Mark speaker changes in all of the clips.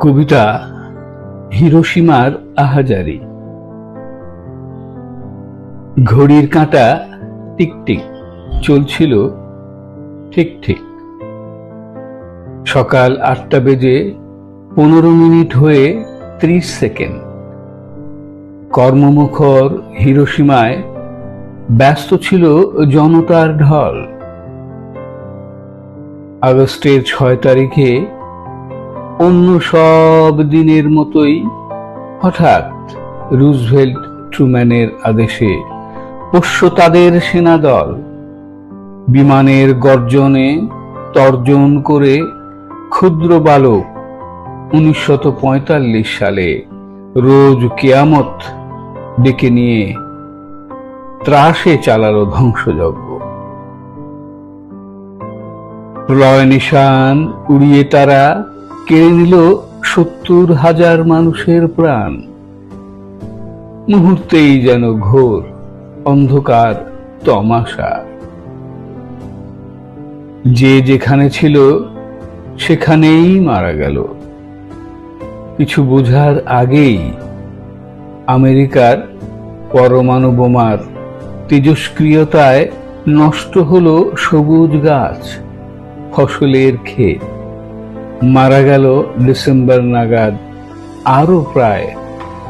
Speaker 1: কবিতা হিরোসীমার আহাজারি। ঘড়ির কাঁটা টিকটিক, চলছিল ঠিক ঠিক। সকাল আটটা বেজে পনেরো মিনিট হয়ে ত্রিশ সেকেন্ড। কর্মমুখর হিরোসীমায় ব্যস্ত ছিল জনতার ঢল। আগস্টের ছয় তারিখে অন্য সব দিনের মতোই হঠাৎ রুজভেল্ট ট্রুম্যানের আদেশে পোষ্য তাদের সেনাদল বিমানের গর্জনে তর্জন করে ক্ষুদ্র বালক উনিশশত সালে রোজ কেয়ামত ডেকে নিয়ে ত্রাসে চালালো ধ্বংসযজ্ঞ। প্রলয় নিশান উড়িয়ে তারা কেড়ে নিল সত্তর হাজার মানুষের প্রাণ। মুহূর্তেই যেন ঘোর অন্ধকার তমাশা। যে যেখানে ছিল, সেখানেই মারা গেল। কিছু বোঝার আগেই আমেরিকার পরমাণু বোমার তেজস্ক্রিয়তায় নষ্ট হলো সবুজ গাছ, ফসলের ক্ষেত। মারা গেল ডিসেম্বর নাগাদ আরও প্রায়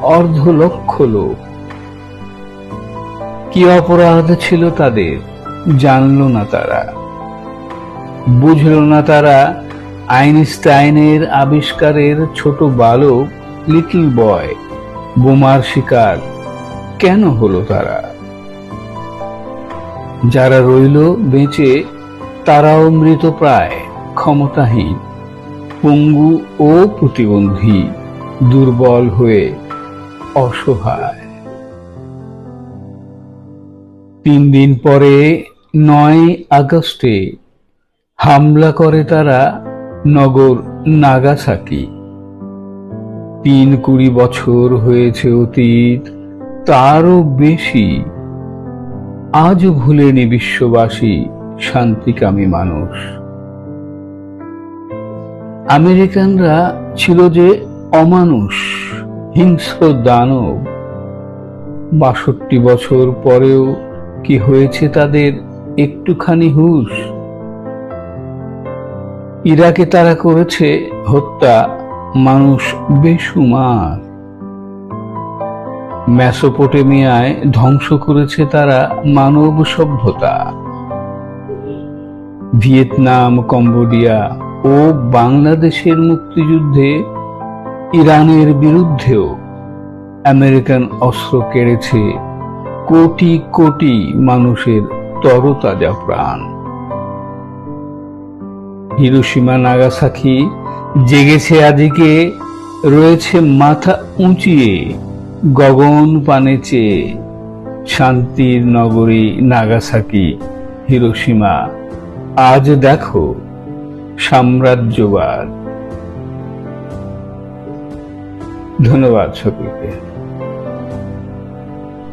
Speaker 1: অর্ধ লক্ষ লোক। কি অপরাধ ছিল তাদের জানল না তারা। বুঝল না তারা আইনস্টাইনের আবিষ্কারের ছোট বালক লিটল বয় বোমার শিকার কেন হলো তারা? যারা রইল বেঁচে তারাও মৃত প্রায় ক্ষমতাহীন। পঙ্গু ও প্রতিবন্ধী দুর্বল হয়ে অসহায়। তিন দিন পরে নয় আগস্টে হামলা করে তারা নগর নাগাসাকি। তিন কুড়ি বছর হয়েছে অতীত, তারও বেশি আজও ভুলেনি বিশ্ববাসী শান্তিকামী মানুষ। আমেরিকানরা ছিল যে অমানুষ, হিংস্র দানব। বাষট্টি বছর পরেও কি হয়েছে তাদের একটুখানি হুশ? ইরাকে তারা করেছে হত্যা, মানুষ বেসুমার মেসোপটেমিয়ায় ধ্বংস করেছে তারা মানব সভ্যতা। ভিয়েতনাম, কম্বোডিয়া ও বাংলাদেশের মুক্তিযুদ্ধে ইরানের বিরুদ্ধেও আমেরিকান অস্ত্র কেড়েছে কোটি কোটি মানুষের তরতাজা প্রাণ। হিরোসীমা নাগাসাকি জেগেছে আদিকে রয়েছে মাথা উঁচিয়ে গগন পানে চেয়ে। শান্তির নগরী নাগাসাকি হিরোসীমা আজ দেখো সাম্রাজ্যবাদ। ধন্যবাদ সকলকে।